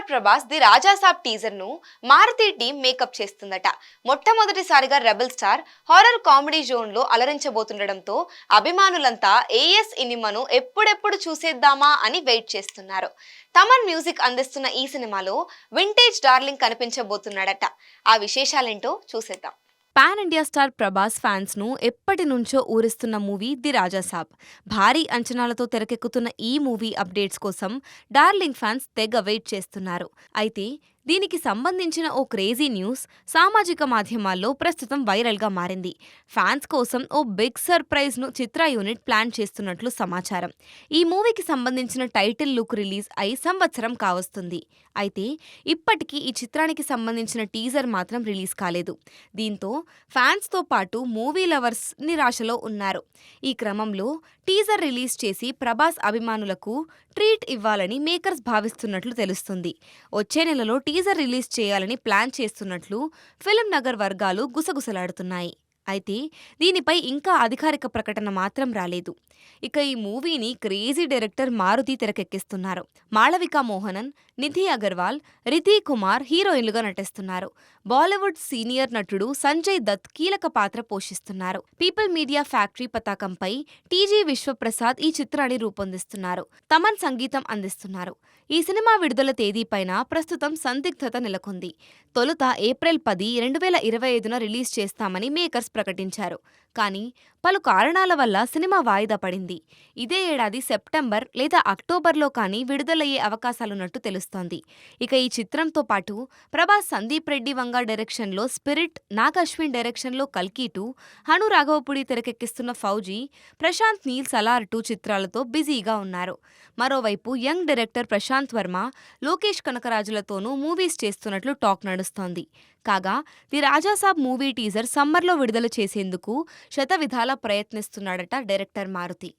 Star Prabhas the Rajasaab టీజర్ను Maruthi team makeup చేస్తుందట. మొట్టమొదటిసారిగా రెబల్ స్టార్ హారర్ కామెడీ జోన్లో అలరించబోతుండటంతో అభిమానులంతా ఏఎస్ ఇనిమను ఎప్పుడెప్పుడు చూసేద్దామా అని వెయిట్ చేస్తున్నారు. తమన్ మ్యూజిక్ అందిస్తున్న ఈ సినిమాలో వింటేజ్ డార్లింగ్ కనిపించబోతున్నాడట. ఆ విశేషాలేంటో చూసేద్దాం. పాన్ ఇండియా స్టార్ ప్రభాస్ ఫ్యాన్స్ను ఎప్పటి నుంచో ఊరిస్తున్న మూవీ ది రాజాసాబ్. భారీ అంచనాలతో తెరకెక్కుతున్న ఈ మూవీ అప్డేట్స్ కోసం డార్లింగ్ ఫ్యాన్స్ తెగ వెయిట్ చేస్తున్నారు. అయితే దీనికి సంబంధించిన ఓ క్రేజీ న్యూస్ సామాజిక మాధ్యమాల్లో ప్రస్తుతం వైరల్గా మారింది. ఫ్యాన్స్ కోసం ఓ బిగ్ సర్ప్రైజ్ను చిత్ర యూనిట్ ప్లాన్ చేస్తున్నట్లు సమాచారం. ఈ మూవీకి సంబంధించిన టైటిల్ లుక్ రిలీజ్ అయి సంవత్సరం కావస్తుంది. అయితే ఇప్పటికీ ఈ చిత్రానికి సంబంధించిన టీజర్ మాత్రం రిలీజ్ కాలేదు. దీంతో ఫ్యాన్స్తో పాటు మూవీ లవర్స్ నిరాశలో ఉన్నారు. ఈ క్రమంలో టీజర్ రిలీజ్ చేసి ప్రభాస్ అభిమానులకు ట్రీట్ ఇవ్వాలని మేకర్స్ భావిస్తున్నట్లు తెలుస్తుంది. వచ్చే నెలలో టీజర్ రిలీజ్ చేయాలని ప్లాన్ చేస్తున్నట్లు ఫిల్మ్ నగర్ వర్గాలు గుసగుసలాడుతున్నాయి. అయితే దీనిపై ఇంకా అధికారిక ప్రకటన మాత్రం రాలేదు. ఇక ఈ మూవీని క్రేజీ డైరెక్టర్ మారుతి తెరకెక్కిస్తున్నారు. మాళవిక మోహనన్ నిధి అగర్వాల్ రితి కుమార్ హీరోయిన్లుగా నటిస్తున్నారు. బాలీవుడ్ సీనియర్ నటుడు సంజయ్ దత్ కీలక పాత్ర పోషిస్తున్నారు. పీపుల్ మీడియా ఫ్యాక్టరీ పతాకంపై టీజీ విశ్వప్రసాద్ ఈ చిత్రాన్ని రూపొందిస్తున్నారు. తమన్ సంగీతం అందిస్తున్నారు. ఈ సినిమా విడుదల తేదీపైన ప్రస్తుతం సందిగ్ధత నెలకొంది. తొలుత ఏప్రిల్ పది రెండు వేల ఇరవై ఐదున రిలీజ్ చేస్తామని మేకర్స్ ప్రకటించారు. కానీ పలు కారణాల వల్ల సినిమా వాయిదా పడింది. ఇదే ఏడాది సెప్టెంబర్ లేదా అక్టోబర్లో కానీ విడుదలయ్యే అవకాశాలున్నట్టు తెలుస్తోంది. ఇక ఈ చిత్రంతో పాటు ప్రభాస్ సందీప్ రెడ్డి వంగ డైరెక్షన్లో స్పిరిట్ నాగ్ అశ్విన్ డైరెక్షన్లో కల్కి టూ హను రాఘవపుడి తెరకెక్కిస్తున్న ఫౌజీ ప్రశాంత్ నీల్ సలార్ టూ చిత్రాలతో బిజీగా ఉన్నారు. మరోవైపు యంగ్ డైరెక్టర్ ప్రశాంత్ వర్మ లోకేష్ కనకరాజులతోనూ మూవీస్ చేస్తున్నట్లు టాక్ నడుస్తోంది. కాగా ది రాజాసాబ్ మూవీ టీజర్ సమ్మర్లో విడుదల చేసేందుకు శతవిధాలా ప్రయత్నిస్తున్నాడట డైరెక్టర్ మారుతి.